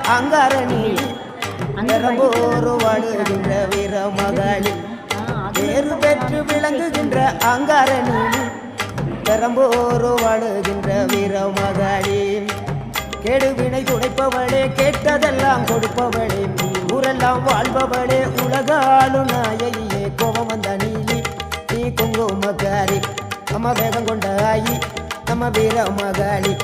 விளங்குகின்ற அங்கார நீலி நிறம்போரு வாடுகின்ற வீர மகாளி பேரு பெற்று விளங்குகின்ற அங்கார நீலி பெரம்போரு வாடுகின்ற வீர மகாளி கெடுவினை துடைப்பவளே கேட்டதெல்லாம் கொடுப்பவளே ஊரெல்லாம் வாழ்பவளே உலகாளு நாயகியே கோபம் வந்த நீலி நீ குங்குமக்காரி நம்ம வேகம் கொண்ட ஆயி நம்ம வீர மகாளி